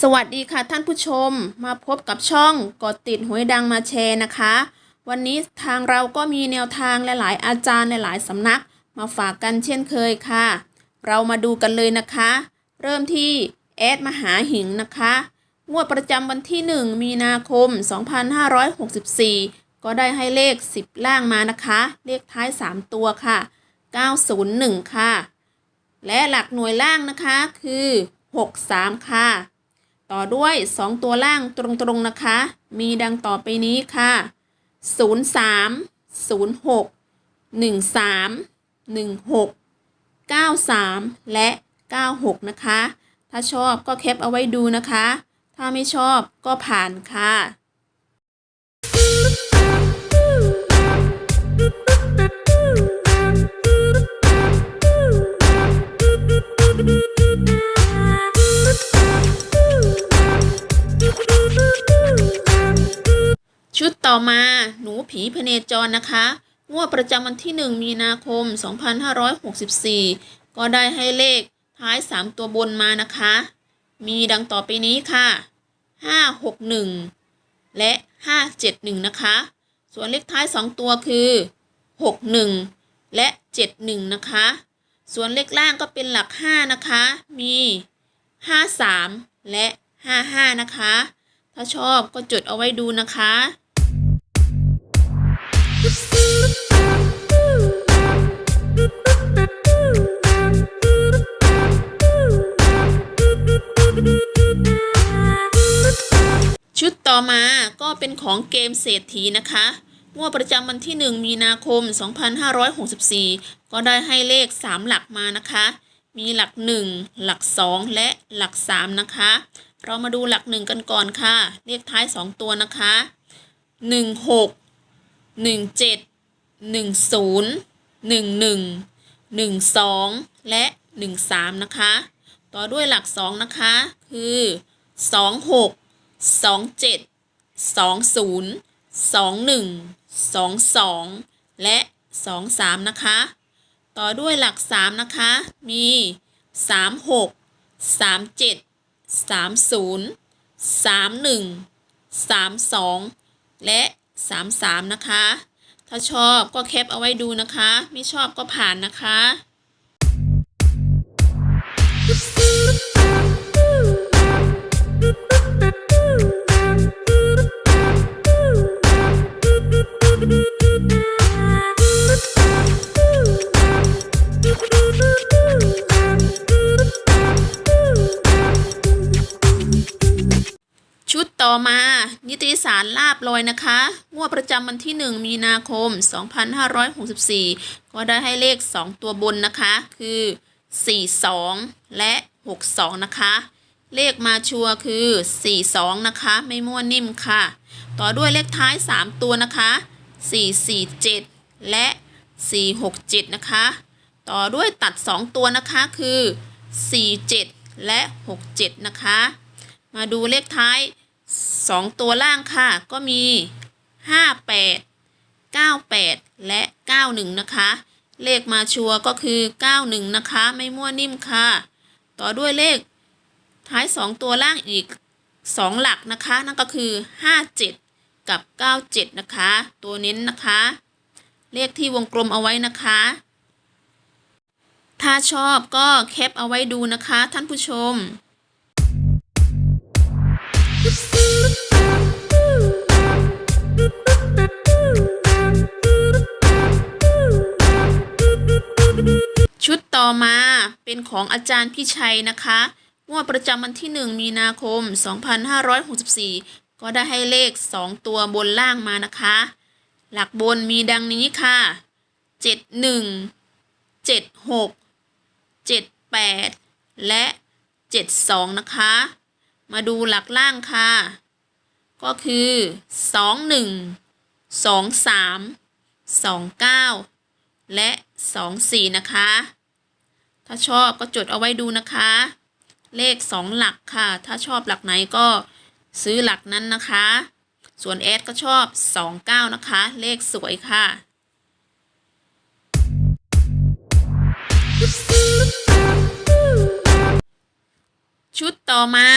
สวัสดีค่ะท่านผู้ชมมาพบกับช่องกดติดหวยดังมาแชร์นะคะ วันนี้ทางเราก็มีแนวทางหลายๆ อาจารย์หลายๆสำนัก มาฝากกันเช่นเคยค่ะ เรามาดูกันเลยนะคะ เริ่มที่แอดมหาหิงนะคะ งวดประจำวันที่ 1 มีนาคม 2564 ก็ได้ให้เลข 10 ล่างมานะคะ เลขท้าย 3 ตัวค่ะ 901 ค่ะ และหลักหน่วยล่างนะคะคือ 63 ค่ะ ต่อด้วย 2 ตัวล่างตรงๆนะคะ มีดังต่อไปนี้ค่ะ 03 06 13 16 93 และ 96 นะคะ ถ้าชอบก็แคปเอาไว้ดูนะคะ ถ้าไม่ชอบก็ผ่านค่ะชุด ต่อมาหนูผีพเนจรนะคะงวดประจำวันที่ 1 มีนาคม 2564 ก็ได้ให้เลขท้าย 3 ตัวบนมานะคะ มีดังต่อไปนี้ค่ะ 561 และ 571 นะคะ ส่วนเลขท้าย 2 ตัวคือ 61 และ 71 นะคะ ส่วนเลขล่างก็เป็นหลัก 5 นะคะ มี 53 และ 55 นะคะ ถ้าชอบก็จดเอาไว้ดูนะคะ เป็นของเกมเศรษฐีนะคะงวดประจำวันที่ 1 มีนาคม 2564 ก็ได้ให้เลข 3 หลักมานะคะ มีหลัก 1 หลัก 2 และหลัก 3 นะคะ เรามาดูหลัก 1 กันก่อนค่ะ เลขท้าย 2 ตัวนะคะ 16 17 10 11 12 และ 13 นะคะ ต่อด้วยหลัก 2 นะคะ คือ 26 27 20 21 22และ23นะคะ ต่อด้วยหลัก3นะคะ มี36 37 30 31 32และ33นะคะ ถ้าชอบก็แคปเอาไว้ดูนะคะ ไม่ชอบก็ผ่านนะคะ ต่อมานิตยสารลาบลอยนะคะงวดประจำวันที่ 1 มีนาคม 2564 ก็ได้ให้เลข 2 ตัวบนนะคะ คือ 42 และ 62 นะคะ เลขมาชัวคือ 42 นะคะ ไม่มั่วนิ่มค่ะ ต่อด้วยเลขท้าย 3 ตัวนะคะ 447 และ 467 นะคะ ต่อด้วยตัด 2 ตัวนะคะคือ 47 และ 67 นะคะ มาดูเลขท้าย 2ตัวล่างค่ะ ก็มี58 98และ91นะคะ เลขมาชัวก็คือ91นะคะ ไม่มั่วนิ่มค่ะ ต่อด้วยเลขท้าย2ตัวล่างอีก2หลักนะคะ นั่นก็คือ57กับ 97 นะคะ ตัวเน้นนะคะ เลขที่วงกลมเอาไว้นะคะ ถ้าชอบก็แคปเอาไว้ดูนะคะท่านผู้ชม ต่อมาเป็นของอาจารย์พี่ชัยนะคะงวดประจำวันที่ 1 มีนาคม 2564 ก็ได้ให้เลข 2 ตัวบนล่างมานะคะ หลักบนมีดังนี้ค่ะ 71 76 78 และ 72 นะคะ มาดูหลักล่างค่ะ ก็คือ 21 23 29 และ 24 นะคะ ถ้าชอบก็จดเอาไว้ดูนะคะ เลข 2 หลักค่ะ ถ้าชอบหลักไหนก็ซื้อหลักนั้นนะคะ ส่วนแอดก็ชอบ 29 นะคะ เลขสวยค่ะชุดต่อมา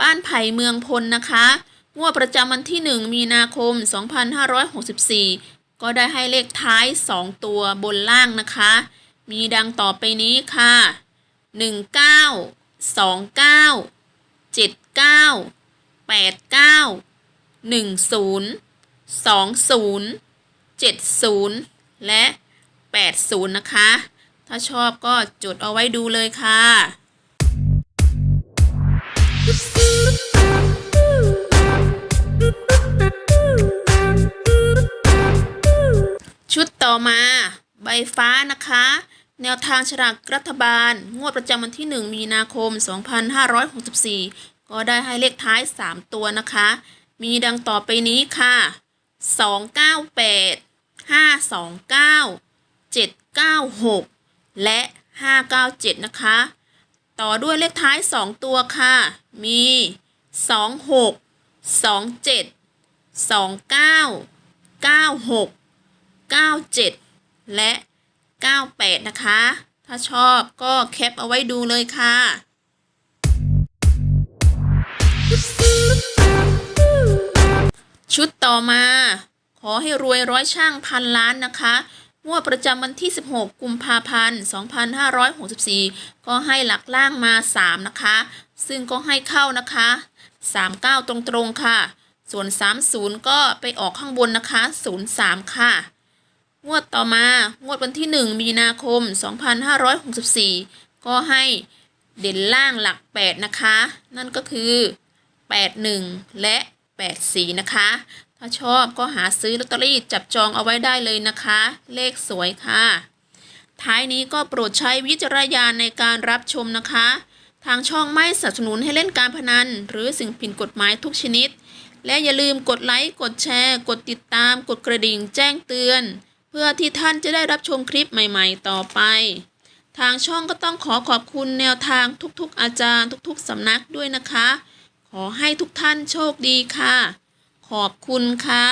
บ้านไผ่เมืองพลนะคะงวดประจำวันที่ 1 มีนาคม 2564 ก็ได้ให้เลขท้าย 2 ตัวบนล่างนะคะ มีดังต่อไปนี้ค่ะ 19 29 79 89 10 20 70 และ 80 นะคะ ถ้าชอบก็จดเอาไว้ดูเลยค่ะชุดต่อมา ใบฟ้านะคะ แนวทางฉลากรัฐบาล งวดประจำวันที่ 1 มีนาคม 2564 ก็ได้ให้เลขท้าย 3 ตัวนะคะ มีดังต่อไปนี้ค่ะ 298 529 796 และ 597 นะคะ ต่อด้วยเลขท้าย 2 ตัวค่ะ มี 26 27 29 96 97 และ 98นะคะ ถ้าชอบก็แคปเอาไว้ดูเลยค่ะชุดต่อมา ขอให้รวยร้อยช่างพันล้านนะคะงวดประจำวันที่ 16 กุมภาพันธ์ 2564 ก็ให้หลักล่างมา 3 นะคะ ซึ่งก็ให้เข้านะคะ 39 ตรงๆ ค่ะ ส่วน 30 ก็ไปออกข้างบนนะคะ 03 ค่ะ วดต่อมางวดวันที่ 1 มีนาคม 2564 ก็ให้เด่นล่างหลัก 8 นะคะ นั่นก็คือ 81 และ 84 นะคะ ถ้าชอบก็หาซื้อลอตเตอรี่จับจองเอาไว้ได้เลยนะคะ เลขสวยค่ะ ท้ายนี้ก็โปรดใช้วิจารณญาณในการรับชมนะคะ ทางช่องไม่สนับสนุนให้เล่นการพนัน หรือสิ่งผิดกฎหมายทุกชนิดและอย่าลืมกดไลค์ กดแชร์ กดติดตาม กดกระดิ่งแจ้งเตือน พื่อที่ท่านจะได้รับชมคลิปใหม่ๆ ต่อไป ทางช่องก็ต้องขอขอบคุณแนวทางทุกๆอาจารย์ ทุกๆสำนักด้วยนะคะ ขอให้ทุกท่านโชคดีค่ะ ขอบคุณค่ะ